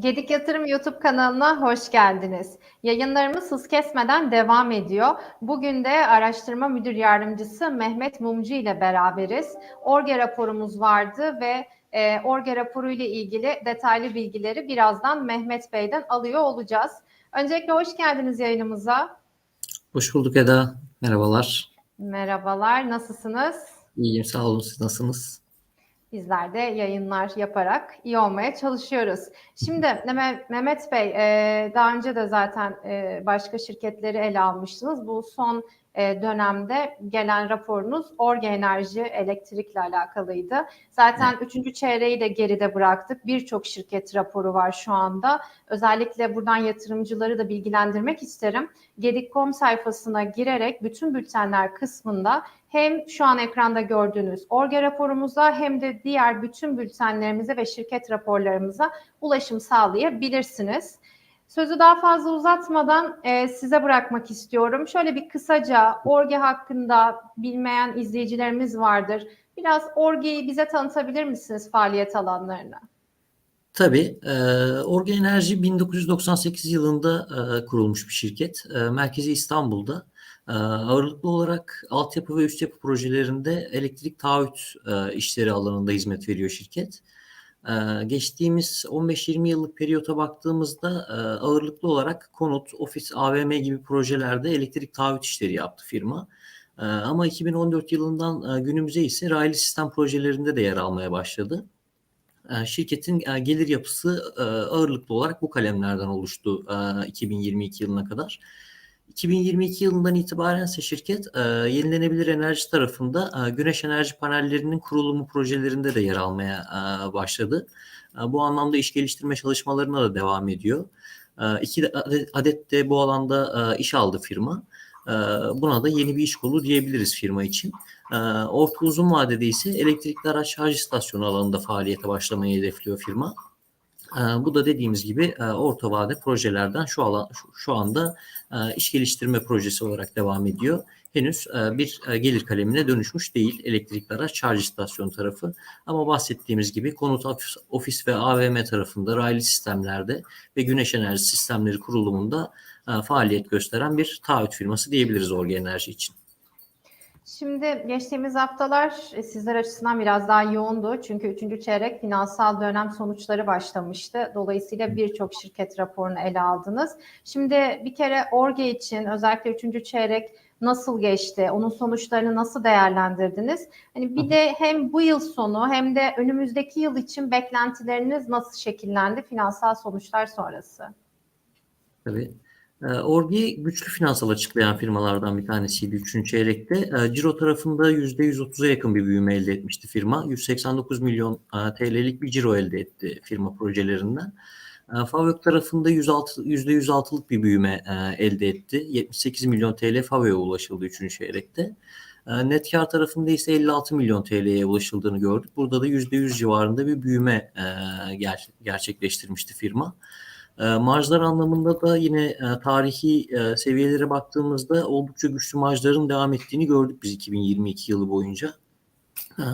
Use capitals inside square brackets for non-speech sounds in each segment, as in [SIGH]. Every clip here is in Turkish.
Gedik Yatırım YouTube kanalına hoş geldiniz. Yayınlarımız hız kesmeden devam ediyor. Bugün de araştırma müdür yardımcısı Mehmet Mumcu ile beraberiz. ORGE raporumuz vardı ve e, ORGE raporu ile ilgili detaylı bilgileri birazdan Mehmet Bey'den alıyor olacağız. Öncelikle hoş geldiniz yayınımıza. Hoş bulduk Eda. Merhabalar. Merhabalar, nasılsınız? İyiyim, sağ olun. Siz nasılsınız? Bizler de yayınlar yaparak iyi olmaya çalışıyoruz. Şimdi Mehmet Bey, daha önce de zaten başka şirketleri ele almıştınız. Bu son dönemde gelen raporunuz Orge Enerji elektrikle alakalıydı. Zaten evet. üçüncü çeyreği de geride bıraktık. Birçok şirket raporu var şu anda. Özellikle buradan yatırımcıları da bilgilendirmek isterim. Gedik.com sayfasına girerek bütün bültenler kısmında hem şu an ekranda gördüğünüz Orge raporumuza hem de diğer bütün bültenlerimize ve şirket raporlarımıza ulaşım sağlayabilirsiniz. Sözü daha fazla uzatmadan e, size bırakmak istiyorum. Şöyle bir kısaca Orge hakkında bilmeyen izleyicilerimiz vardır. Biraz Orge'yi bize tanıtabilir misiniz faaliyet alanlarını? Tabii. E, Orge Enerji 1998 yılında e, kurulmuş bir şirket. E, merkezi İstanbul'da. E, ağırlıklı olarak altyapı ve üst yapı projelerinde elektrik taahhüt e, işleri alanında hizmet veriyor şirket. Geçtiğimiz 15-20 yıllık periyota baktığımızda ağırlıklı olarak konut, ofis, AVM gibi projelerde elektrik taahhüt işleri yaptı firma. Ama 2014 yılından günümüze ise raylı sistem projelerinde de yer almaya başladı. Şirketin gelir yapısı ağırlıklı olarak bu kalemlerden oluştu e, 2022 yılına kadar. 2022 yılından itibaren ise şirket e, yenilenebilir enerji tarafında e, güneş enerji panellerinin kurulumu projelerinde de yer almaya e, başladı. E, bu anlamda iş geliştirme çalışmalarına da devam ediyor. E, iki adet, de bu alanda e, iş aldı firma. E, buna da yeni bir iş kolu diyebiliriz firma için. E, orta uzun vadede ise elektrikli araç şarj istasyonu alanında faaliyete başlamayı hedefliyor firma. Bu da dediğimiz gibi orta vade projelerden şu alan şu anda iş geliştirme projesi olarak devam ediyor. Henüz bir gelir kalemine dönüşmüş değil elektrikli araç şarj istasyonu tarafı. Ama bahsettiğimiz gibi konut ofis ve AVM tarafında raylı sistemlerde ve güneş enerji sistemleri kurulumunda faaliyet gösteren bir taahhüt firması diyebiliriz Orge Enerji için. Şimdi geçtiğimiz haftalar e, sizler açısından biraz daha yoğundu. Çünkü üçüncü çeyrek finansal dönem sonuçları başlamıştı. Dolayısıyla birçok şirket raporunu ele aldınız. Şimdi bir kere Orge için özellikle üçüncü çeyrek nasıl geçti? Onun sonuçlarını nasıl değerlendirdiniz? Hani bir de hem bu yıl sonu hem de önümüzdeki yıl için beklentileriniz nasıl şekillendi finansal sonuçlar sonrası? Tabii. E, Orgi güçlü finansal açıklayan firmalardan bir tanesiydi 3. çeyrekte. E, Ciro tarafında %130'a yakın bir büyüme elde etmişti firma. 189 milyon e, TL'lik bir ciro elde etti firma projelerinden. E, Favök tarafında 106, %106'lık bir büyüme elde etti. 78 milyon TL Favök'e ulaşıldı 3. çeyrekte. Net kar tarafında ise 56 milyon TL'ye ulaşıldığını gördük. Burada da %100 civarında bir büyüme gerçekleştirmişti firma. E, marjlar anlamında da yine e, tarihi e, seviyelere baktığımızda oldukça güçlü marjların devam ettiğini gördük biz 2022 yılı boyunca.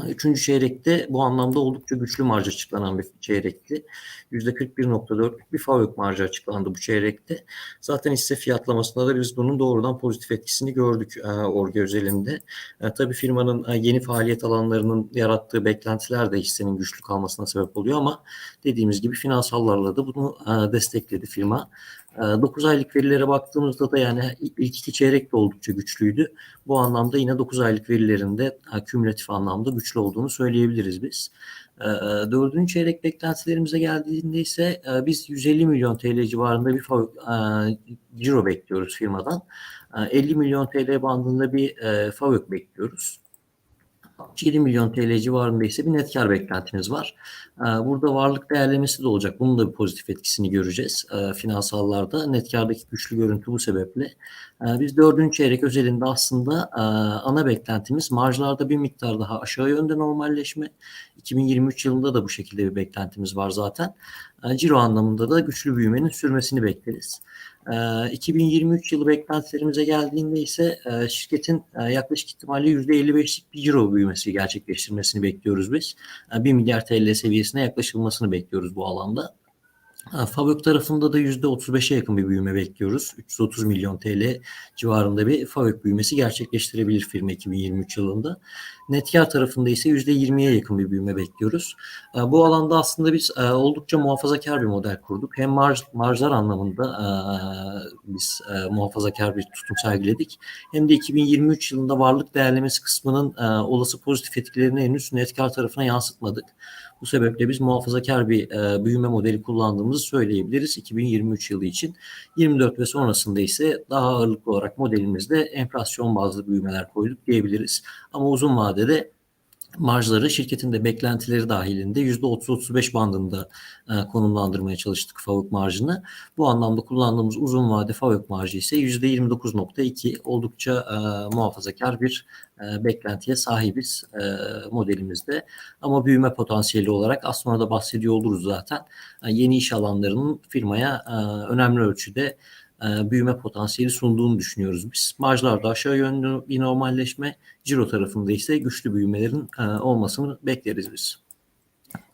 Üçüncü çeyrekte bu anlamda oldukça güçlü marj açıklanan bir çeyrekti. %41.4'lük bir FAVÖK marjı açıklandı bu çeyrekte. Zaten hisse fiyatlamasında da biz bunun doğrudan pozitif etkisini gördük e, Orge özelinde. E, tabii firmanın e, yeni faaliyet alanlarının yarattığı beklentiler de hissenin güçlü kalmasına sebep oluyor ama dediğimiz gibi finansallarla da bunu destekledi firma. 9 ee, aylık verilere baktığımızda da yani ilk iki çeyrek de oldukça güçlüydü. Bu anlamda yine 9 aylık verilerinde kümülatif anlamda güçlü olduğunu söyleyebiliriz biz. Ee, dördüncü çeyrek beklentilerimize geldiğinde ise e, biz 150 milyon TL civarında bir e, ciro bekliyoruz firmadan. 50 milyon TL bandında bir e, FAVÖK bekliyoruz. 7 milyon TL civarında ise bir net kar beklentimiz var. Ee, burada varlık değerlemesi de olacak. Bunun da bir pozitif etkisini göreceğiz e, finansallarda. Net kardaki güçlü görüntü bu sebeple. Ee, biz dördüncü çeyrek özelinde aslında e, ana beklentimiz marjlarda bir miktar daha aşağı yönde normalleşme. 2023 yılında da bu şekilde bir beklentimiz var zaten. Ciro anlamında da güçlü büyümenin sürmesini bekleriz. 2023 yılı beklentilerimize geldiğinde ise şirketin yaklaşık ihtimalle %55'lik bir ciro büyümesi gerçekleştirmesini bekliyoruz biz. 1 milyar TL seviyesine yaklaşılmasını bekliyoruz bu alanda. Fabrik tarafında da %35'e yakın bir büyüme bekliyoruz. 330 milyon TL civarında bir Fabrik büyümesi gerçekleştirebilir firma 2023 yılında. Netkar tarafında ise %20'ye yakın bir büyüme bekliyoruz. Bu alanda aslında biz e, oldukça muhafazakar bir model kurduk. Hem marj, marjlar anlamında e, biz e, muhafazakar bir tutum sergiledik. Hem de 2023 yılında varlık değerlemesi kısmının olası pozitif etkilerini henüz netkar tarafına yansıtmadık. Bu sebeple biz muhafazakar bir e, büyüme modeli kullandığımızı söyleyebiliriz 2023 yılı için. 24 ve sonrasında ise daha ağırlıklı olarak modelimizde enflasyon bazlı büyümeler koyduk diyebiliriz. Ama uzun vadede marjları şirketin de beklentileri dahilinde %30-35 bandında e, konumlandırmaya çalıştık FAVÖK marjını. Bu anlamda kullandığımız uzun vade FAVÖK marjı ise %29.2 oldukça e, muhafazakar bir e, beklentiye sahibiz e, modelimizde. Ama büyüme potansiyeli olarak az sonra da bahsediyor oluruz zaten. E, yeni iş alanlarının firmaya e, önemli ölçüde e, büyüme potansiyeli sunduğunu düşünüyoruz biz. Marjlarda aşağı yönlü bir normalleşme, ciro tarafında ise güçlü büyümelerin e, olmasını bekleriz biz.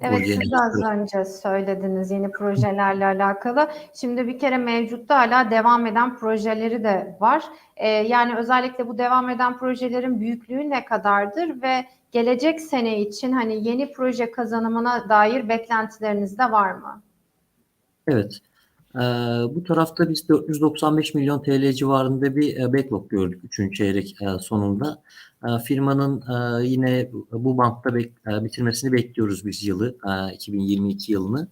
Evet siz az önce söylediniz yeni projelerle alakalı. Şimdi bir kere mevcutta hala devam eden projeleri de var. Ee, yani özellikle bu devam eden projelerin büyüklüğü ne kadardır ve gelecek sene için hani yeni proje kazanımına dair beklentileriniz de var mı? Evet. Ee, bu tarafta biz 495 milyon TL civarında bir e, backlog gördük 3. çeyrek e, sonunda. E, firmanın e, yine bu bantta bek- e, bitirmesini bekliyoruz biz yılı, e, 2022 yılını.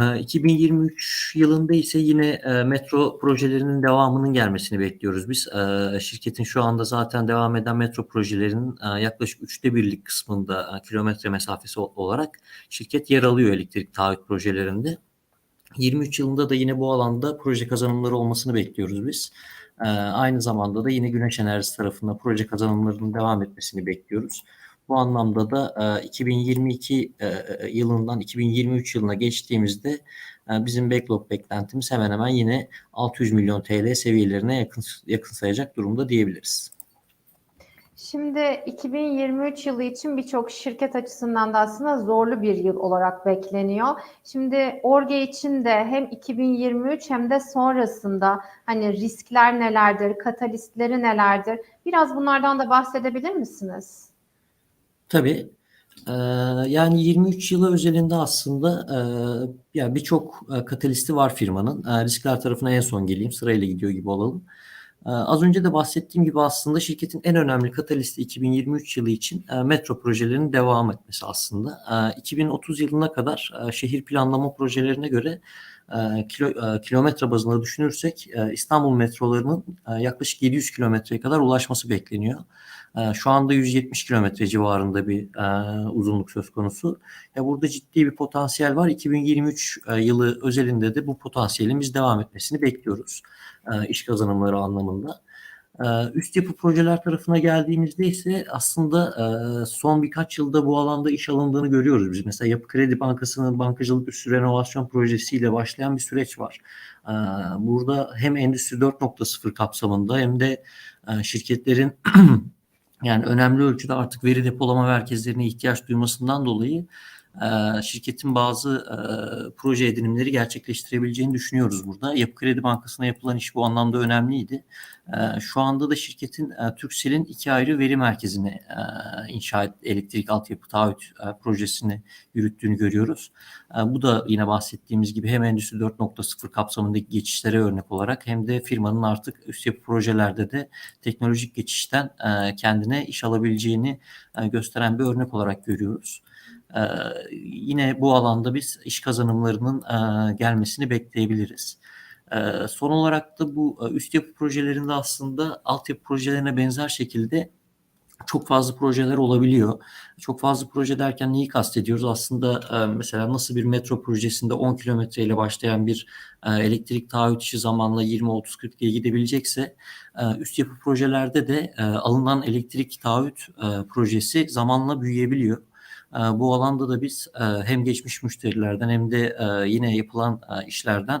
E, 2023 yılında ise yine metro projelerinin devamının gelmesini bekliyoruz biz. Şirketin şu anda zaten devam eden metro projelerinin yaklaşık üçte birlik kısmında kilometre mesafesi olarak şirket yer alıyor elektrik taahhüt projelerinde. 23 yılında da yine bu alanda proje kazanımları olmasını bekliyoruz biz. Ee, aynı zamanda da yine güneş enerjisi tarafında proje kazanımlarının devam etmesini bekliyoruz. Bu anlamda da e, 2022 e, yılından 2023 yılına geçtiğimizde e, bizim backlog beklentimiz hemen hemen yine 600 milyon TL seviyelerine yakın yakın sayacak durumda diyebiliriz. Şimdi 2023 yılı için birçok şirket açısından da aslında zorlu bir yıl olarak bekleniyor. Şimdi Orge için de hem 2023 hem de sonrasında hani riskler nelerdir, katalistleri nelerdir? Biraz bunlardan da bahsedebilir misiniz? Tabii. Ee, yani 23 yılı özelinde aslında e, yani birçok e, katalisti var firmanın. E, riskler tarafına en son geleyim. Sırayla gidiyor gibi olalım. Az önce de bahsettiğim gibi aslında şirketin en önemli katalisti 2023 yılı için e, metro projelerinin devam etmesi aslında. E, 2030 yılına kadar e, şehir planlama projelerine göre e, kilo, e, kilometre bazında düşünürsek e, İstanbul metrolarının e, yaklaşık 700 kilometreye kadar ulaşması bekleniyor. E, Şu anda 170 kilometre civarında bir e, uzunluk söz konusu. Ya burada ciddi bir potansiyel var. 2023 e, yılı özelinde de bu potansiyelin biz devam etmesini bekliyoruz. E, iş kazanımları anlamında. Üst yapı projeler tarafına geldiğimizde ise aslında son birkaç yılda bu alanda iş alındığını görüyoruz biz. Mesela Yapı Kredi Bankası'nın bankacılık üstü renovasyon projesiyle başlayan bir süreç var. Burada hem Endüstri 4.0 kapsamında hem de şirketlerin [CLEARS THROAT] yani önemli ölçüde artık veri depolama merkezlerine ihtiyaç duymasından dolayı e, şirketin bazı e, proje edinimleri gerçekleştirebileceğini düşünüyoruz burada. Yapı Kredi Bankası'na yapılan iş bu anlamda önemliydi. E, şu anda da şirketin e, Turkcell'in iki ayrı veri merkezini e, inşa et, elektrik altyapı taahhüt e, projesini yürüttüğünü görüyoruz. E, bu da yine bahsettiğimiz gibi hem Endüstri 4.0 kapsamındaki geçişlere örnek olarak hem de firmanın artık üst yapı projelerde de teknolojik geçişten kendine iş alabileceğini gösteren bir örnek olarak görüyoruz. Ee, yine bu alanda biz iş kazanımlarının e, gelmesini bekleyebiliriz. Ee, son olarak da bu e, üst yapı projelerinde aslında altyapı projelerine benzer şekilde çok fazla projeler olabiliyor. Çok fazla proje derken neyi kastediyoruz? Aslında e, mesela nasıl bir metro projesinde 10 kilometre ile başlayan bir elektrik taahhüt işi zamanla 20-30-40 diye gidebilecekse üst yapı projelerde de alınan elektrik taahhüt projesi zamanla büyüyebiliyor. E, bu alanda da biz e, hem geçmiş müşterilerden hem de e, yine yapılan e, işlerden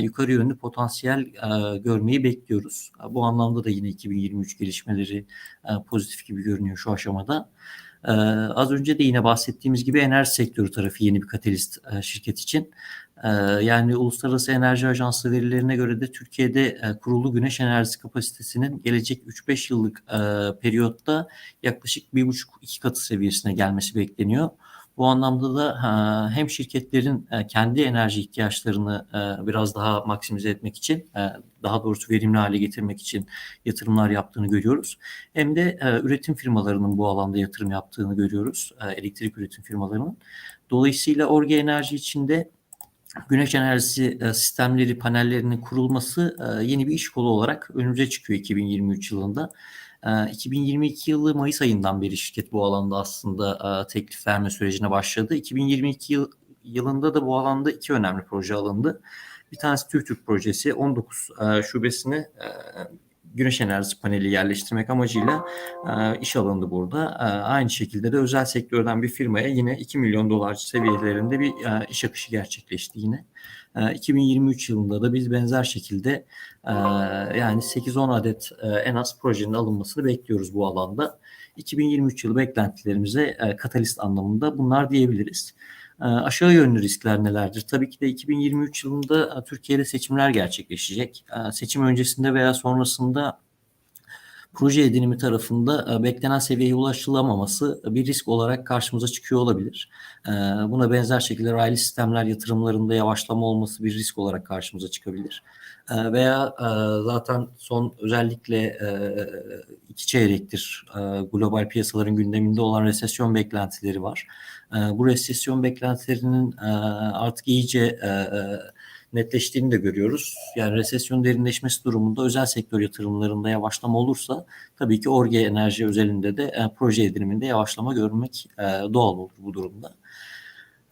yukarı yönlü potansiyel görmeyi bekliyoruz. Bu anlamda da yine 2023 gelişmeleri pozitif gibi görünüyor şu aşamada. Az önce de yine bahsettiğimiz gibi enerji sektörü tarafı yeni bir katalist şirket için. Ee, yani Uluslararası Enerji Ajansı verilerine göre de Türkiye'de e, kurulu güneş enerjisi kapasitesinin gelecek 3-5 yıllık e, periyotta yaklaşık 1,5-2 katı seviyesine gelmesi bekleniyor. Bu anlamda da ha, hem şirketlerin e, kendi enerji ihtiyaçlarını e, biraz daha maksimize etmek için, e, daha doğrusu verimli hale getirmek için yatırımlar yaptığını görüyoruz. Hem de e, üretim firmalarının bu alanda yatırım yaptığını görüyoruz, e, elektrik üretim firmalarının. Dolayısıyla Orge Enerji içinde güneş enerjisi e, sistemleri, panellerinin kurulması e, yeni bir iş kolu olarak önümüze çıkıyor 2023 yılında. E, 2022 yılı Mayıs ayından beri şirket bu alanda aslında e, teklif verme sürecine başladı. 2022 yıl, yılında da bu alanda iki önemli proje alındı. Bir tanesi TÜRTÜRK projesi 19 e, şubesine e, güneş enerjisi paneli yerleştirmek amacıyla e, iş alındı burada. E, aynı şekilde de özel sektörden bir firmaya yine 2 milyon dolar seviyelerinde bir e, iş akışı gerçekleşti yine. E, 2023 yılında da biz benzer şekilde e, yani 8-10 adet e, en az projenin alınmasını bekliyoruz bu alanda. 2023 yılı beklentilerimize e, katalist anlamında bunlar diyebiliriz. E, aşağı yönlü riskler nelerdir? Tabii ki de 2023 yılında e, Türkiye'de seçimler gerçekleşecek. E, seçim öncesinde veya sonrasında proje edinimi tarafında e, beklenen seviyeye ulaşılamaması bir risk olarak karşımıza çıkıyor olabilir. E, buna benzer şekilde raylı sistemler yatırımlarında yavaşlama olması bir risk olarak karşımıza çıkabilir. E, veya e, zaten son özellikle e, iki çeyrektir e, global piyasaların gündeminde olan resesyon beklentileri var. E, bu resesyon beklentilerinin e, artık iyice e, e, netleştiğini de görüyoruz. Yani resesyon derinleşmesi durumunda özel sektör yatırımlarında yavaşlama olursa tabii ki Orge Enerji özelinde de e, proje ediniminde yavaşlama görmek e, doğal olur bu durumda.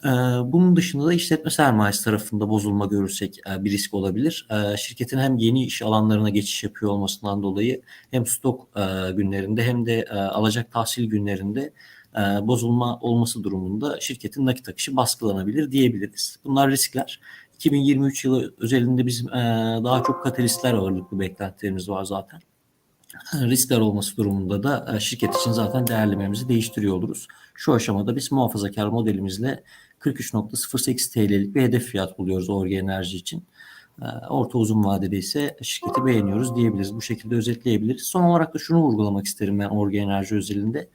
E, bunun dışında da işletme sermayesi tarafında bozulma görürsek e, bir risk olabilir. E, şirketin hem yeni iş alanlarına geçiş yapıyor olmasından dolayı hem stok e, günlerinde hem de e, alacak tahsil günlerinde e, bozulma olması durumunda şirketin nakit akışı baskılanabilir diyebiliriz. Bunlar riskler. 2023 yılı özelinde bizim e, daha çok katalistler ağırlıklı beklentilerimiz var zaten. Riskler olması durumunda da e, şirket için zaten değerlememizi değiştiriyor oluruz. Şu aşamada biz muhafazakar modelimizle 43.08 TL'lik bir hedef fiyat buluyoruz Orge Enerji için. E, orta uzun vadede ise şirketi beğeniyoruz diyebiliriz. Bu şekilde özetleyebiliriz. Son olarak da şunu vurgulamak isterim ben Orge Enerji özelinde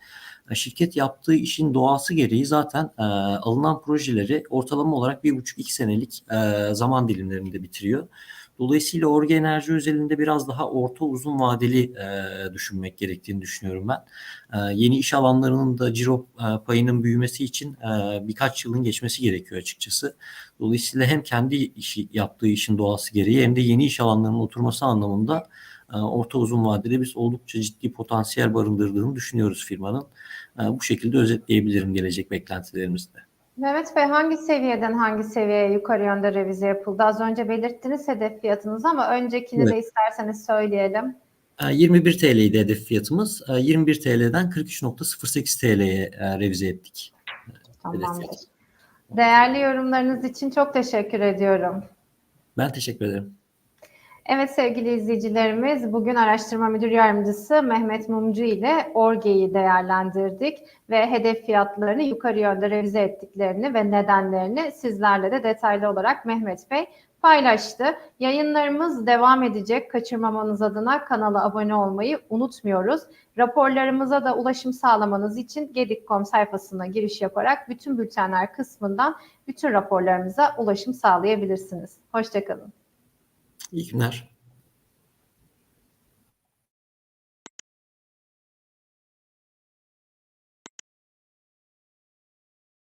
şirket yaptığı işin doğası gereği zaten e, alınan projeleri ortalama olarak bir buçuk iki senelik e, zaman dilimlerinde bitiriyor. Dolayısıyla Orge Enerji özelinde biraz daha orta uzun vadeli e, düşünmek gerektiğini düşünüyorum ben. E, yeni iş alanlarının da ciro e, payının büyümesi için e, birkaç yılın geçmesi gerekiyor açıkçası. Dolayısıyla hem kendi işi yaptığı işin doğası gereği hem de yeni iş alanlarının oturması anlamında e, orta uzun vadede biz oldukça ciddi potansiyel barındırdığını düşünüyoruz firmanın. E, bu şekilde özetleyebilirim gelecek beklentilerimizde. Mehmet Bey hangi seviyeden hangi seviyeye yukarı yönde revize yapıldı? Az önce belirttiniz hedef fiyatınızı ama öncekini Evet. de isterseniz söyleyelim. E, 21 TL'ydi hedef fiyatımız. E, 21 TL'den 43.08 TL'ye revize ettik. Tamamdır. Değerli yorumlarınız için çok teşekkür ediyorum. Ben teşekkür ederim. Evet sevgili izleyicilerimiz, bugün araştırma müdür yardımcısı Mehmet Mumcu ile Orge'yi değerlendirdik ve hedef fiyatlarını yukarı yönde revize ettiklerini ve nedenlerini sizlerle de detaylı olarak Mehmet Bey paylaştı. Yayınlarımız devam edecek. Kaçırmamanız adına kanala abone olmayı unutmuyoruz. Raporlarımıza da ulaşım sağlamanız için gedik.com sayfasına giriş yaparak bütün bültenler kısmından bütün raporlarımıza ulaşım sağlayabilirsiniz. Hoşçakalın. İyi günler.